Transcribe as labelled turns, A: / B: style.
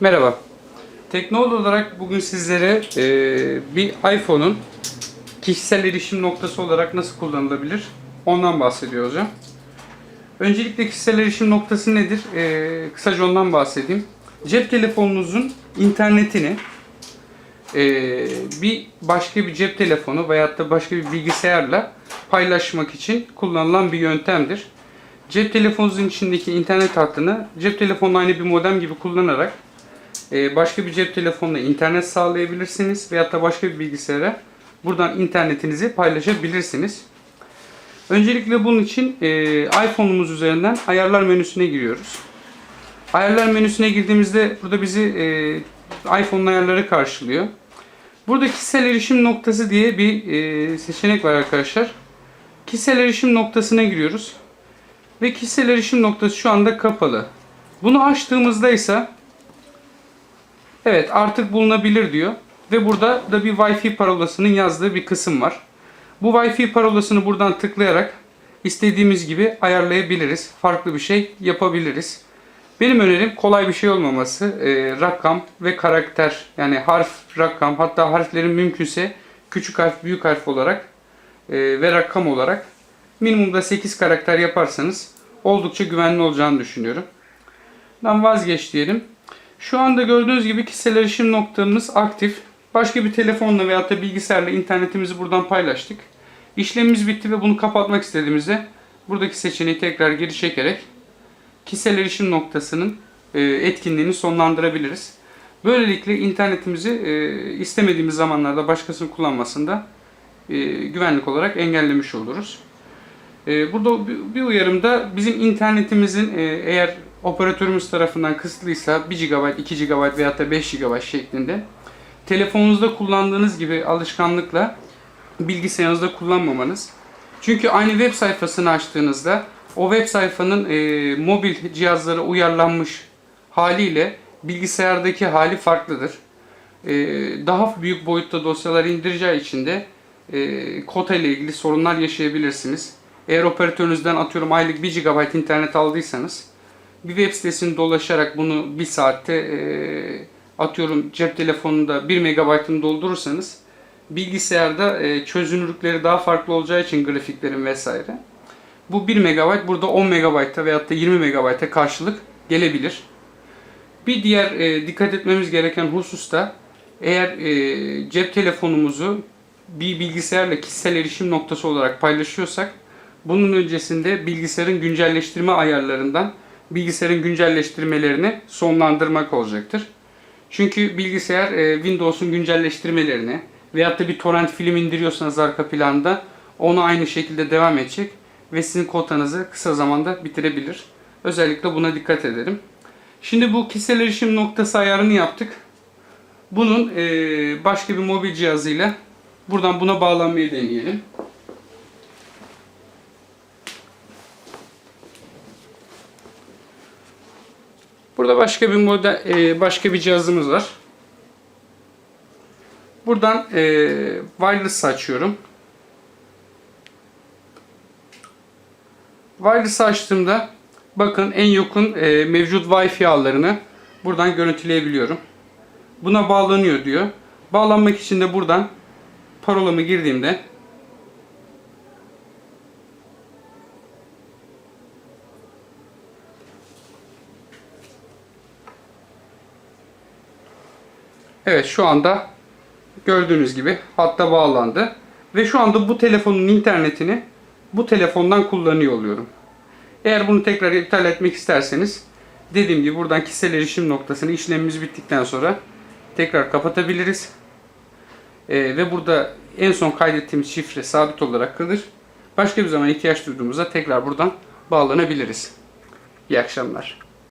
A: Merhaba. Teknoloji olarak bugün sizlere e, bir iPhone'un kişisel erişim noktası olarak nasıl kullanılabilir ondan bahsediyor olacağım. Öncelikle kişisel erişim noktası nedir? E, kısaca ondan bahsedeyim. Cep telefonunuzun internetini e, bir başka bir cep telefonu veyahut da başka bir bilgisayarla paylaşmak için kullanılan bir yöntemdir. Cep telefonunuzun içindeki internet hattını cep telefonuna aynı bir modem gibi kullanarak başka bir cep telefonuna internet sağlayabilirsiniz veyahut da başka bir bilgisayara buradan internetinizi paylaşabilirsiniz. Öncelikle bunun için e, iPhone'umuz üzerinden ayarlar menüsüne giriyoruz. Ayarlar menüsüne girdiğimizde burada bizi e, iPhone'un ayarları karşılıyor. Burada kişisel erişim noktası diye bir e, seçenek var arkadaşlar. Kişisel erişim noktasına giriyoruz. Ve kişisel erişim noktası şu anda kapalı. Bunu açtığımızda ise evet artık bulunabilir diyor. Ve burada da bir Wi-Fi parolasının yazdığı bir kısım var. Bu Wi-Fi parolasını buradan tıklayarak istediğimiz gibi ayarlayabiliriz. Farklı bir şey yapabiliriz. Benim önerim kolay bir şey olmaması. E, rakam ve karakter yani harf, rakam hatta harflerin mümkünse küçük harf, büyük harf olarak e, ve rakam olarak minimumda 8 karakter yaparsanız oldukça güvenli olacağını düşünüyorum. Ben vazgeç diyelim. Şu anda gördüğünüz gibi kişisel erişim noktamız aktif. Başka bir telefonla veyahut da bilgisayarla internetimizi buradan paylaştık. İşlemimiz bitti ve bunu kapatmak istediğimizde buradaki seçeneği tekrar geri çekerek kişisel erişim noktasının e, etkinliğini sonlandırabiliriz. Böylelikle internetimizi e, istemediğimiz zamanlarda başkasının kullanmasında e, güvenlik olarak engellemiş oluruz. Burada bir- uyarım da bizim internetimizin eğer operatörümüz tarafından kısıtlıysa 1 GB, 2 GB veya da 5 GB şeklinde telefonunuzda kullandığınız gibi alışkanlıkla bilgisayarınızda kullanmamanız. Çünkü aynı web sayfasını açtığınızda o web sayfanın e, mobil cihazlara uyarlanmış haliyle bilgisayardaki hali farklıdır. E, daha büyük boyutta dosyalar indireceği için de e, kota ile ilgili sorunlar yaşayabilirsiniz. Eğer operatörünüzden atıyorum aylık 1 GB internet aldıysanız bir web sitesini dolaşarak bunu bir saatte e, atıyorum cep telefonunda 1 MB'ını doldurursanız bilgisayarda e, çözünürlükleri daha farklı olacağı için grafiklerin vesaire. Bu 1 MB burada 10 MB'a veyahut da 20 MB'a karşılık gelebilir. Bir diğer e, dikkat etmemiz gereken husus da eğer e, cep telefonumuzu bir bilgisayarla kişisel erişim noktası olarak paylaşıyorsak bunun öncesinde bilgisayarın güncelleştirme ayarlarından bilgisayarın güncelleştirmelerini sonlandırmak olacaktır. Çünkü bilgisayar e, Windows'un güncelleştirmelerini veyahut da bir torrent film indiriyorsanız arka planda onu aynı şekilde devam edecek ve sizin kotanızı kısa zamanda bitirebilir. Özellikle buna dikkat edelim. Şimdi bu kişisel erişim noktası ayarını yaptık. Bunun e, başka bir mobil cihazıyla buradan buna bağlanmayı deneyelim. Burada başka bir model, e, başka bir cihazımız var. Buradan e, wireless açıyorum. Wireless açtığımda bakın en yakın e, mevcut Wi-Fi ağlarını buradan görüntüleyebiliyorum. Buna bağlanıyor diyor. Bağlanmak için de buradan parolamı girdiğimde Evet şu anda gördüğünüz gibi hatta bağlandı. Ve şu anda bu telefonun internetini bu telefondan kullanıyor oluyorum. Eğer bunu tekrar iptal etmek isterseniz dediğim gibi buradan kişisel erişim noktasını işlemimiz bittikten sonra tekrar kapatabiliriz. Ee, ve burada en son kaydettiğimiz şifre sabit olarak kalır. Başka bir zaman ihtiyaç duyduğumuzda tekrar buradan bağlanabiliriz. İyi akşamlar.